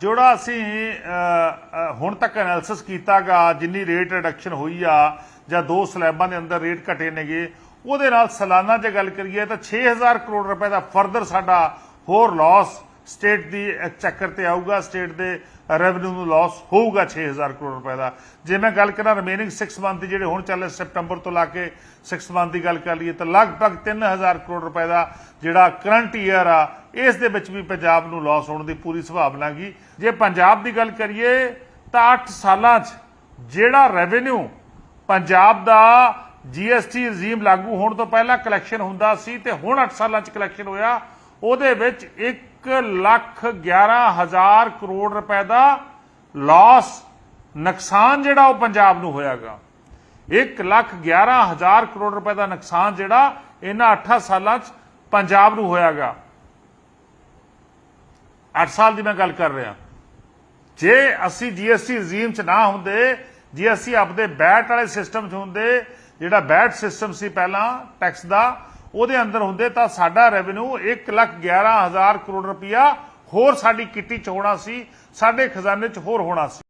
ਜਿਹੜਾ ਅਸੀਂ ਹੁਣ ਤੱਕ ਐਨਾਲਿਸਿਸ ਕੀਤਾਗਾ, ਜਿੰਨੀ ਰੇਟ ਰਿਡਕਸ਼ਨ ਹੋਈ ਆ, ਜਾਂ ਦੋ ਸਲੈਬਾਂ ਦੇ ਅੰਦਰ ਰੇਟ ਘਟੇ ਨੇਗੇ, ਉਹਦੇ ਨਾਲ ਸਾਲਾਨਾ ਜੇ ਗੱਲ ਕਰੀਏ ਤਾਂ 6000 ਕਰੋੜ ਰੁਪਏ ਦਾ ਫਰਦਰ ਸਾਡਾ ਹੋਰ ਲਾਸ ਸਟੇਟ ਦੀ ਚੱਕਰ ਤੇ ਆਊਗਾ, ਸਟੇਟ ਦੇ ਰੈਵਨਿਊ ਨੂੰ ਲਾਸ ਹੋਊਗਾ 6000 ਕਰੋੜ ਰੁਪਏ ਦਾ। ਜੇ ਮੈਂ ਗੱਲ ਕਰਾਂ ਰਿਮੇਨਿੰਗ 6 ਮੰਥ ਜਿਹੜੇ ਹੁਣ ਚੱਲੇ ਸਪਟੰਬਰ ਤੋਂ ਲਾ ਕੇ 6 ਮੰਥ ਦੀ ਗੱਲ ਕਰ ਲਈਏ, ਤਾਂ ਲਗਭਗ 3000 ਕਰੋੜ ਰੁਪਏ ਦਾ ਜਿਹੜਾ ਕਰੰਟ ਈਅਰ ਆ, ਇਸ ਦੇ ਵਿੱਚ ਵੀ ਪੰਜਾਬ ਨੂੰ ਲਾਸ ਹੋਣ ਦੀ ਪੂਰੀ ਸੰਭਾਵਨਾ ਗਈ ਜੇ ਪੰਜਾਬ ਦੀ ਗੱਲ ਕਰੀਏ, ਤਾਂ 8 ਸਾਲਾਂ 'ਚ ਜਿਹੜਾ ਰੈਵਨਿਊ ਪੰਜਾਬ ਦਾ ਜੀਐਸਟੀ ਰਜੀਮ ਲਾਗੂ ਹੋਣ ਤੋਂ ਪਹਿਲਾਂ ਕਲੈਕਸ਼ਨ ਹੁੰਦਾ ਸੀ, ਤੇ ਹੁਣ 8 ਸਾਲਾਂ 'ਚ ਕਲੈਕਸ਼ਨ ਹੋਇਆ ਉਹਦੇ ਵਿੱਚ 1 ਲੱਖ 11 ਹਜ਼ਾਰ ਕਰੋੜ ਰੁਪਏ ਦਾ ਲਾਸ ਨੁਕਸਾਨ ਜਿਹੜਾ ਉਹ ਪੰਜਾਬ ਨੂੰ ਹੋਇਆਗਾ। 1 ਲੱਖ 11 ਹਜ਼ਾਰ ਕਰੋੜ ਰੁਪਏ ਦਾ ਨੁਕਸਾਨ ਜਿਹੜਾ ਇਹਨਾਂ 8 ਸਾਲਾਂ 'ਚ ਪੰਜਾਬ ਨੂੰ ਹੋਇਆਗਾ। 8 ਸਾਲ ਦੀ ਮੈਂ ਗੱਲ ਕਰ ਰਿਹਾ। ਜੇ ਅਸੀਂ ਜੀਐਸਟੀ ਰਜੀਮ 'ਚ ਨਾ ਹੁੰਦੇ, ਜੇ ਅਸੀਂ ਆਪਦੇ ਬੈਟ ਵਾਲੇ ਸਿਸਟਮ 'ਚ ਹੁੰਦੇ, ਜਿਹੜਾ ਬੈਟ ਸਿਸਟਮ ਸੀ ਪਹਿਲਾਂ ਟੈਕਸ ਦਾ ਉਹਦੇ ਅੰਦਰ ਹੁੰਦੇ ਤਾਂ ਸਾਡਾ ਰੈਵਨਿਊ 1 ਲੱਖ 11 ਹਜ਼ਾਰ ਕਰੋੜ ਰੁਪਇਆ ਹੋਰ ਸਾਡੀ ਕਿੱਟੀ 'ਚ ਹੋਣਾ ਸੀ, ਸਾਡੇ ਖਜ਼ਾਨੇ 'ਚ ਹੋਰ ਹੋਣਾ ਸੀ।